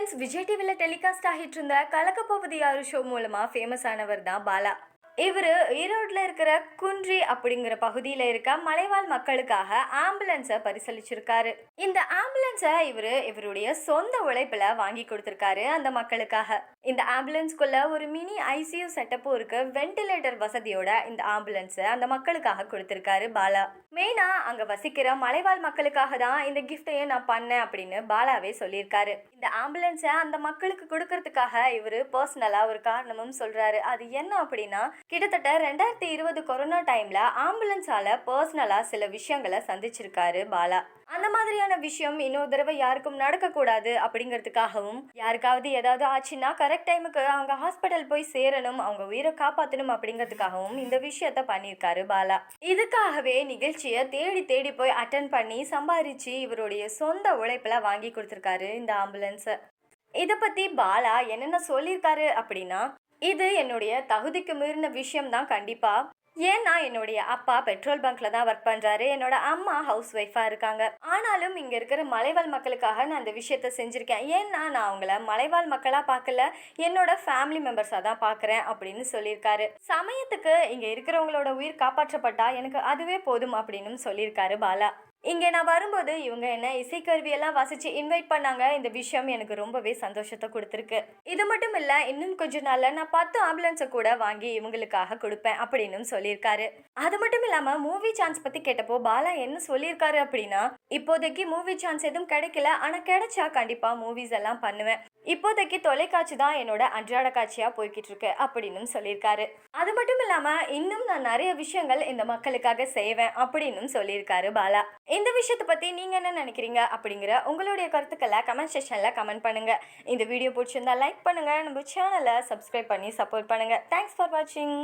Friends Vijay டிவியில் telecast ஆகிட்டு இருந்த கலக்கப்போவது யாரு ஷோ மூலமாக ஃபேமஸ் ஆனவர் தான் பாலா. இவர் ஈரோட்டில் இருக்கிற குன்றி அப்படிங்கிற பகுதியில் இருக்க மலைவாழ் மக்களுக்காக ஆம்புலன்ஸை பரிசளிச்சிருக்காரு. இந்த ஆம்புலன்ஸை இவர் இவருடைய சொந்த உழைப்பில் வாங்கி கொடுத்துருக்காரு அந்த மக்களுக்காக. இந்த ஆம்புலன்ஸ்குள்ள ஒரு மினி ஐசியூ செட்டப்பும் இருக்கு. வென்டிலேட்டர் வசதியோட இந்த ஆம்புலன்ஸை அந்த மக்களுக்காக கொடுத்துருக்காரு பாலா. மெயினாக அங்கே வசிக்கிற மலைவாழ் மக்களுக்காக தான் இந்த கிஃப்டையே நான் பண்ணேன் அப்படின்னு பாலாவே சொல்லியிருக்காரு. இந்த ஆம்புலன்ஸை அந்த மக்களுக்கு கொடுக்கறதுக்காக இவர் பர்சனலாக ஒரு காரணமும் சொல்றாரு. அது என்ன அப்படின்னா கிட்டத்தட்ட ரெண்டாயிரத்தி இருபது கொரோனா டைம்ல ஆம்புலன்ஸால பர்சனலா சில விஷயங்களை சந்திச்சிருக்காரு பாலா. அந்த மாதிரியான விஷயம் இன்னொரு தடவை யாருக்கும் நடக்கக்கூடாது அப்படிங்கிறதுக்காகவும் யாருக்காவது ஏதாவது ஆச்சுன்னா கரெக்ட் டைமுக்கு அவங்க ஹாஸ்பிட்டல் போய் சேரணும் அவங்க உயிரை காப்பாற்றணும் அப்படிங்கிறதுக்காகவும் இந்த விஷயத்த பண்ணியிருக்காரு பாலா. இதுக்காகவே நிகழ்ச்சியை தேடி தேடி போய் அட்டன் பண்ணி சம்பாரிச்சு இவருடைய சொந்த உழைப்பில் வாங்கி கொடுத்துருக்காரு இந்த ஆம்புலன்ஸை இதை பற்றி பாலா என்னென்ன சொல்லியிருக்காரு அப்படின்னா இது என்னுடைய தகுதிக்கு மீறின விஷயம் தான் கண்டிப்பாக ஏன்னா என்னுடைய அப்பா பெட்ரோல் பங்க்ல தான் ஒர்க் பண்றாரு. என்னோட அம்மா ஹவுஸ் ஒய்ஃபா இருக்காங்க. ஆனாலும் இங்க இருக்கிற மலைவாழ் மக்களுக்காக நான் இந்த விஷயத்த செஞ்சிருக்கேன். ஏன்னா நான் அவங்கள மலைவாழ் மக்களா பார்க்கல. என்னோட ஃபேமிலி மெம்பர்ஸா தான் பாக்குறேன் அப்படின்னு சொல்லியிருக்காரு. சமயத்துக்கு இங்க இருக்கிறவங்களோட உயிர் காப்பாற்றப்பட்டா எனக்கு அதுவே போதும் அப்படின்னு சொல்லியிருக்காரு பாலா. இங்கே நான் வரும்போது இவங்க என்ன இசைக்கருவியெல்லாம் வாசித்து இன்வைட் பண்ணாங்க. இந்த விஷயம் எனக்கு ரொம்பவே சந்தோஷத்தை கொடுத்துருக்கு. இது மட்டும் இல்லை இன்னும் கொஞ்ச நாளில் நான் பத்து ஆம்புலன்ஸை கூட வாங்கி இவங்களுக்காக கொடுப்பேன் அப்படின்னு சொல்லியிருக்காரு. அது மட்டும் இல்லாமல் மூவி சான்ஸ் பற்றி கேட்டப்போ பாலா என்ன சொல்லியிருக்காரு அப்படின்னா இப்போதைக்கு மூவி சான்ஸ் எதுவும் கிடைக்கல. ஆனால் கிடைச்சா கண்டிப்பாக மூவிஸ் எல்லாம் பண்ணுவேன். இப்போதைக்கு தொலைக்காட்சி தான் என்னோட அன்றாட காட்சியாக போய்கிட்டு இருக்கு அப்படின்னு சொல்லியிருக்காரு. அது மட்டும் இல்லாமல் இன்னும் நான் நிறைய விஷயங்கள் இந்த மக்களுக்காக செய்வேன் அப்படின்னு சொல்லியிருக்காரு பாலா. இந்த விஷயத்தை பற்றி நீங்கள் என்ன நினைக்கிறீங்க அப்படிங்கிற உங்களுடைய கருத்துக்களை கமெண்ட் செக்ஷனில் கமெண்ட் பண்ணுங்க. இந்த வீடியோ பிடிச்சிருந்தா லைக் பண்ணுங்க. நம்ம சேனலை சப்ஸ்கிரைப் பண்ணி சப்போர்ட் பண்ணுங்க. தேங்க்ஸ் ஃபார் வாட்சிங்